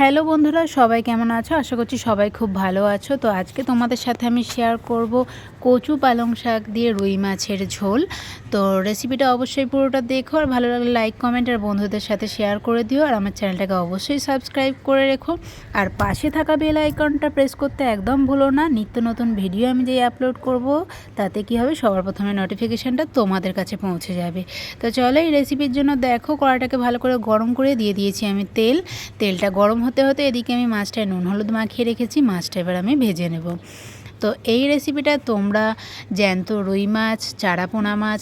Hello বন্ধুরা, সবাই কেমন আছো? আশা করছি সবাই খুব ভালো আছো। তো আজকে তোমাদের সাথে আমি শেয়ার করব কচু পালং শাক দিয়ে রুই মাছের ঝোল। তো রেসিপিটা অবশ্যই পুরোটা দেখো আর ভালো লাগলে লাইক কমেন্ট আর বন্ধুদের সাথে শেয়ার করে দিও। আর আমার চ্যানেলটাকে অবশ্যই সাবস্ক্রাইব করে রেখো। আর পাশে থাকা বেল আইকনটা প্রেস করতে একদম ভুলো না। নিত্য নতুন ভিডিও আমি যেই আপলোড করব, তাতে কি হবে? সবার প্রথমে নোটিফিকেশানটা তোমাদের কাছে পৌঁছে যাবে। তো চলো এই রেসিপির জন্য দেখো কড়াটাকে ভালো করে গরম করে দিয়ে দিয়েছি আমি তেল। তেলটা গরম হতে হতে এদিকে আমি মাছটায় নুন হলুদ মাখিয়ে রেখেছি, মাছটা এবার আমি ভেজে নেব। তো এই রেসিপিটা তোমরা জ্যান্ত রুই মাছ, চারাপোনা মাছ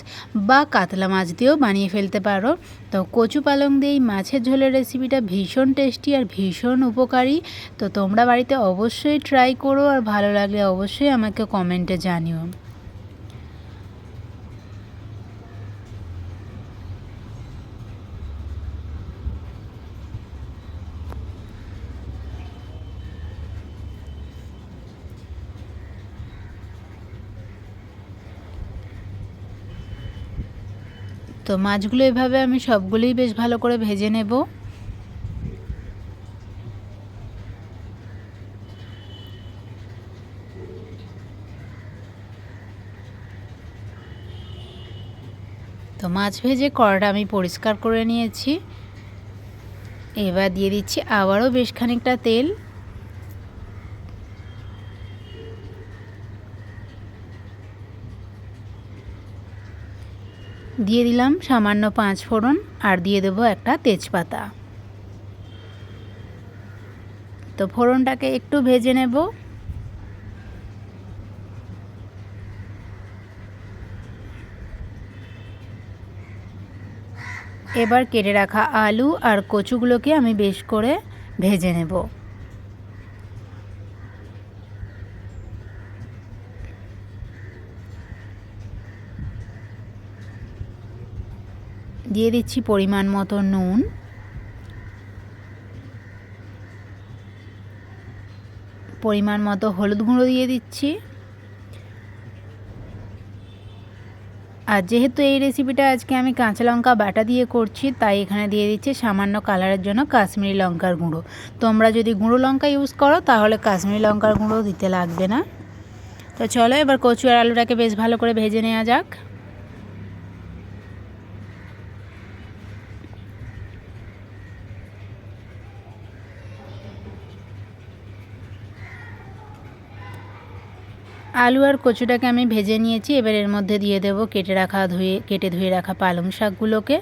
বা কাতলা মাছ দিয়েও বানিয়ে ফেলতে পারো। তো কচু পালং দিয়ে এই মাছের ঝোলের রেসিপিটা ভীষণ টেস্টি আর ভীষণ উপকারী। তো তোমরা বাড়িতে অবশ্যই ট্রাই করো আর ভালো লাগলে অবশ্যই আমাকে কমেন্টে জানিও। তো মাছগুলো এভাবে আমি সবগুলোই বেশ ভালো করে ভেজে নেব। তো মাছ ভেজে কড়াটা আমি পরিষ্কার করে নিয়েছি। এবার দিয়ে দিচ্ছি আবারও বেশ খানিকটা তেল। দিয়ে দিলাম সামান্য পাঁচ ফোড়ন আর দিয়ে দেবো একটা তেজপাতা। তো ফোড়নটাকে একটু ভেজে নেব। এবার কেটে রাখা আলু আর কচুগুলোকে আমি বেশ করে ভেজে নেব। দিয়ে দিচ্ছি পরিমাণ মতো নুন। পরিমাণ মতো হলুদ গুঁড়ো দিয়ে দিচ্ছি। আর যেহেতু এই রেসিপিটা আজকে আমি কাঁচা লঙ্কা বাটা দিয়ে করছি, তাই এখানে দিয়ে দিচ্ছি সামান্য কালারের জন্য কাশ্মীরি লঙ্কার গুঁড়ো। তোমরা যদি গুঁড়ো লঙ্কা ইউজ করো, তাহলে কাশ্মীরি লঙ্কার গুঁড়ো দিতে লাগবে না। তো চলো এবার কচু আর আলুটাকে বেশ ভালো করে ভেজে নেওয়া যাক। আলু আর কচুটাকে আমি ভেজে নিয়েছি। এবার এর মধ্যে দিয়ে দেব কেটে রাখা ধুয়ে, কেটে ধুয়ে রাখা পালং শাকগুলোকে।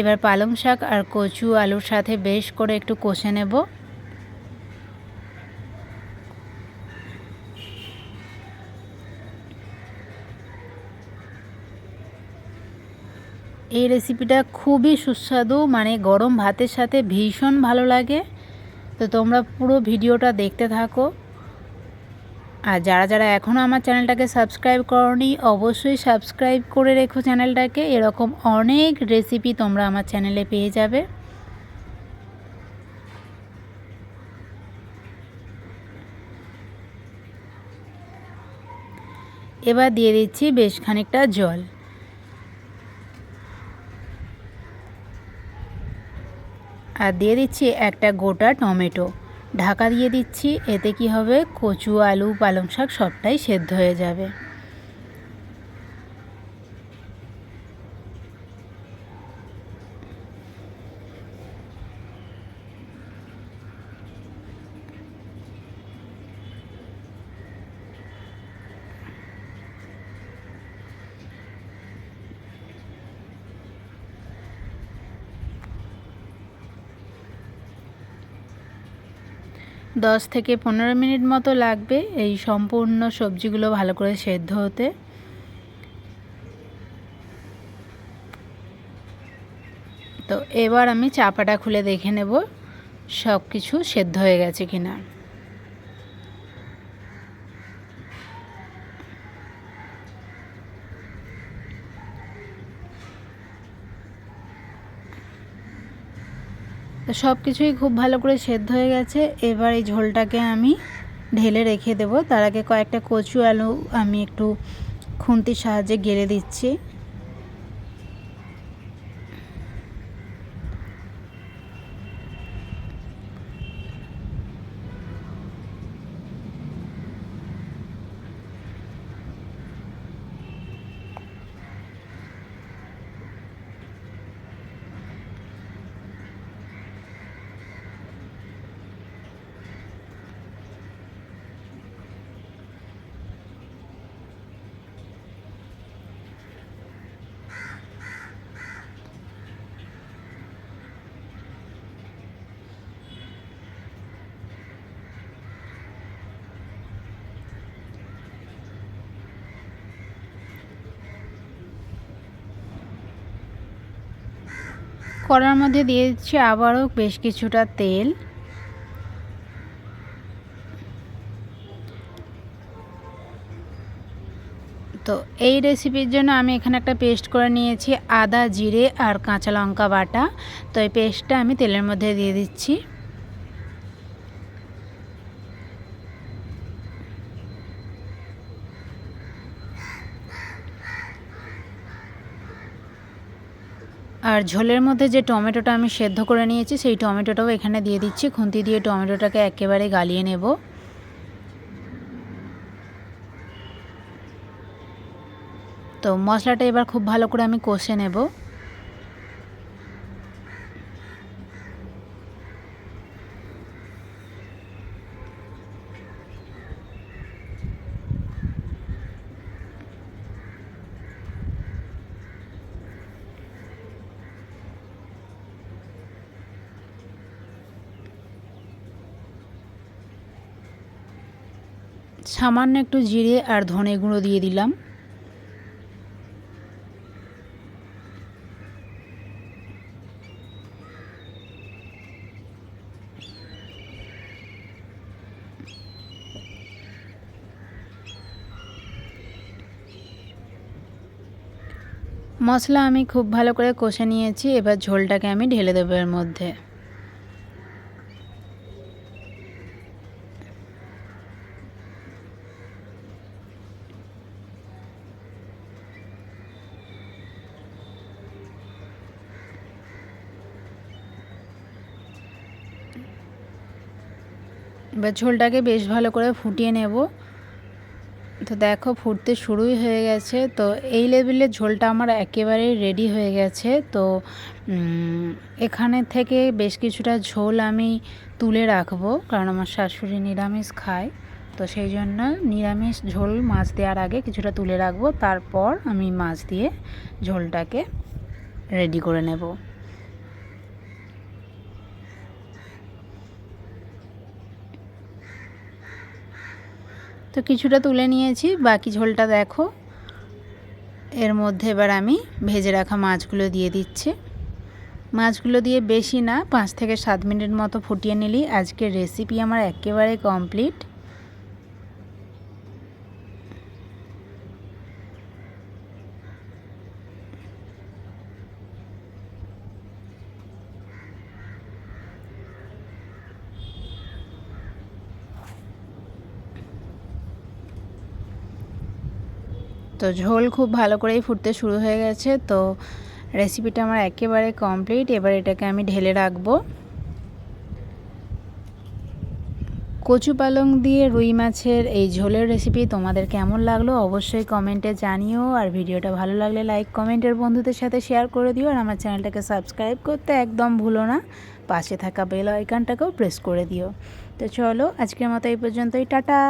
এবার পালং শাক আর কচু আলুর সাথে বেশ করে একটু কষে নেব। এই রেসিপিটা খুবই সুস্বাদু মানে গরম ভাতের সাথে ভীষণ ভালো লাগে। তো তোমরা পুরো ভিডিওটা দেখতে থাকো। আর যারা যারা এখনও আমার চ্যানেলটাকে সাবস্ক্রাইব করনি, অবশ্যই সাবস্ক্রাইব করে রেখো চ্যানেলটাকে। এরকম অনেক রেসিপি তোমরা আমার চ্যানেলে পেয়ে যাবে। এবার দিয়ে দিচ্ছি বেশ খানিকটা জল। আর দিয়ে দিচ্ছি একটা গোটা টমেটো। ঢাকা দিয়ে দিচ্ছি এতে কি হবে? কচু আলু পালং শাক সবটাই সেদ্ধ হয়ে যাবে। দশ থেকে পনেরো মিনিট মতো লাগবে এই সম্পূর্ণ সবজিগুলো ভালো করে সেদ্ধ হতে। তো এবার আমি চাপাটা খুলে দেখে নেব সব কিছু সেদ্ধ হয়ে গেছে কিনা। তো সব কিছুই খুব ভালো করে সেদ্ধ হয়ে গেছে। এবার এই ঝোলটাকে আমি ঢেলে রেখে দেব। তার আগে কয়েকটা কচু আলু আমি একটু খুন্তির সাহায্যে গেড়ে দিচ্ছি। কড়ার মধ্যে দিয়ে দিচ্ছি আবারও বেশ কিছুটা তেল। তো এই রেসিপির জন্য আমি এখানে একটা পেস্ট করে নিয়েছি, আদা, জিরে আর কাঁচা লঙ্কা বাটা। তো এই পেস্টটা আমি তেলের মধ্যে দিয়ে দিচ্ছি। আর ঝোলের মধ্যে যে টমেটোটা আমি সেদ্ধ করে নিয়েছি, সেই টমেটোটাও এখানে দিয়ে দিচ্ছি। খুন্তি দিয়ে টমেটোটাকে একেবারে গালিয়ে নেব। তো মশলাটা এবার খুব ভালো করে আমি কষে নেব। সামান্য একটু জিরে আর ধনে গুঁড়ো দিয়ে দিলাম। মশলা আমি খুব ভালো করে কষে নিয়েছি, এবার ঝোলটাকে আমি ঢেলে দেবো এর মধ্যে। এবার ঝোলটাকে বেশ ভালো করে ফুটিয়ে নেব। তো দেখো ফুটতে শুরুই হয়ে গেছে। তো এই লেভেলের ঝোলটা আমার একেবারেই রেডি হয়ে গেছে। তো এখানে থেকে বেশ কিছুটা ঝোল আমি তুলে রাখব, কারণ আমার শাশুড়ি নিরামিষ খায়। তো সেই জন্য নিরামিষ ঝোল মাছ দেওয়ার আগে কিছুটা তুলে রাখব। তারপর আমি মাছ দিয়ে ঝোলটাকে রেডি করে নেব। তো কিছুটা তুলে নিয়েছি, বাকি ঝোলটা দেখো। এর মধ্যে এবার আমি ভেজে রাখা মাছগুলো দিয়ে দিচ্ছি। মাছগুলো দিয়ে বেশি না, পাঁচ থেকে সাত মিনিট মতো ফুটিয়ে নিলি আজকের রেসিপি আমার একেবারে কমপ্লিট তো ঝোল খুব ভালো করেই ফুটতে শুরু হয়ে গেছে। তো রেসিপিটা আমার একেবারে কমপ্লিট এবার এটাকে আমি ঢেলে রাখব। কচু পালং দিয়ে রুই মাছের এই ঝোলের রেসিপি তোমাদের কেমন লাগল অবশ্যই কমেন্টে জানিও। আর ভিডিওটা ভালো লাগলে লাইক কমেন্টের বন্ধুদের সাথে শেয়ার করে দিও। আর আমার চ্যানেলটাকে সাবস্ক্রাইব করতে একদম ভুলো না। পাশে থাকা বেল আইকনটাকেও প্রেস করে দিও। তো চলো আজকের মতো এই পর্যন্তই। টাটা!